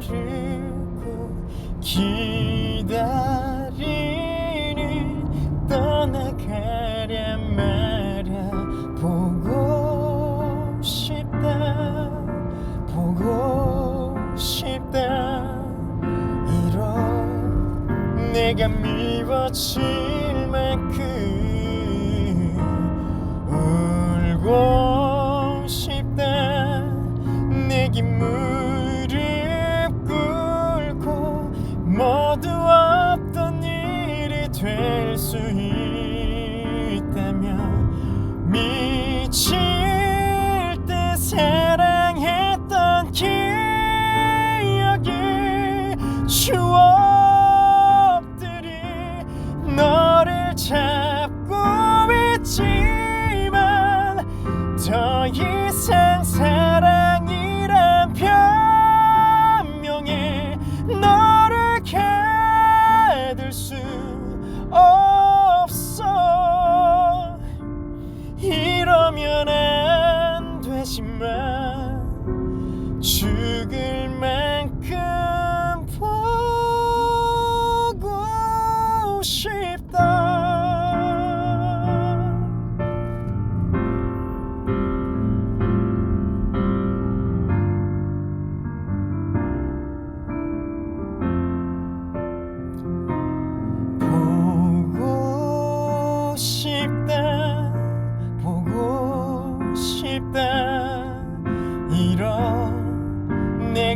모르고 기다리니 떠나가랴 말야 보고 싶다 보고 싶다. 이런 내가 미워질 만큼 울고 싶다. 내게 무 없던 일이 될 수 있다면 미칠 때 사랑했던 기억이 추억들이 너를 잡 이러면 안 되지만 죽을 만큼 보고 싶다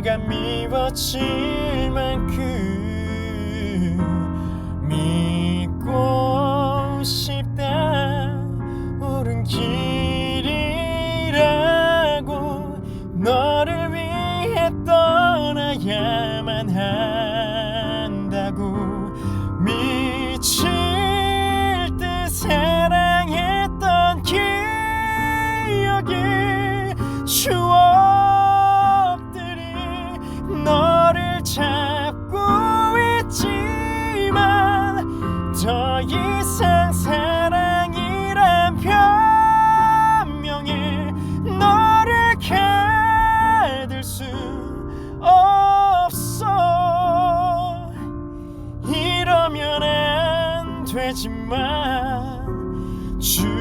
내가 미워질 만큼 이상 사랑이란 변명에 너를 가둘 수 없어. 이러면 안 되지만 주